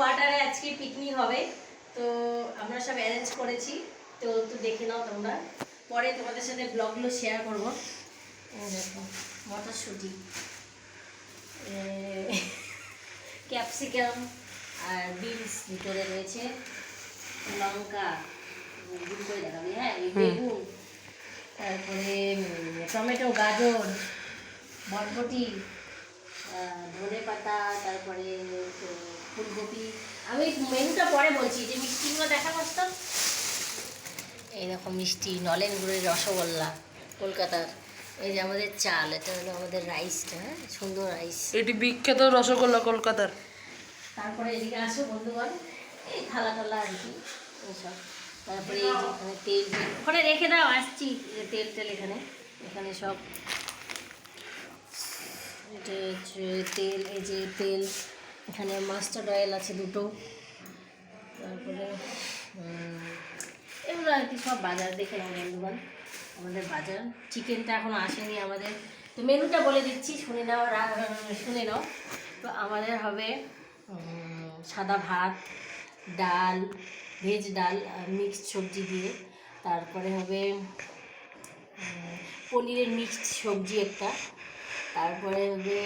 কোয়ার্টারে আজকে পিকনিক হবে। তো আমরা সব অ্যারেঞ্জ করেছি। তো একটু দেখে নাও তোমরা। পরে তোমাদের সাথে ব্লগগুলো শেয়ার করব। দেখো মটরশুঁটি। ক্যাপসিকাম আর বিনস ভিতরে রয়েছে। লঙ্কা গুঁড়ো করে দেখাবি হ্যাঁ বেগুন। তারপরে টমেটো গাজর বরবটি ধনে পাতা তারপরে মেনুটা পরে বলছি যে মিষ্টিগুলো দেখা কষ্ট এই দেখো মিষ্টি নলেন গুড়ের রসগোল্লা কলকাতার। এই যে আমাদের চাল এটা হলো আমাদের রাইসটা হ্যাঁ? সুন্দর রাইস। এটি বিখ্যাত রসগোল্লা কলকাতার। তারপরে এদিকে আসো বন্ধুগণ এই থালা টালা আর কি এইসব। তারপরে এই যে এখানে তেল ওখানে রেখে দাও আসছি। তেল টেল এখানে এখানে সব। এটা হচ্ছে তেল এই যে তেল। এখানে মাস্টার্ড অয়েল আছে দুটো। তারপরে এগুলো আর কি সব বাজার দেখে বন্ধুগণ আমাদের বাজার। চিকেনটা এখনও আসেনি আমাদের। তো মেনুটা বলে দিচ্ছি, শুনে নাও শুনে নাও। তো আমাদের হবে সাদা ভাত, ডাল, ভেজ ডাল মিক্সড সবজি দিয়ে। তারপরে হবে পনিরের মিক্সড সবজি একটা। তারপরে হবে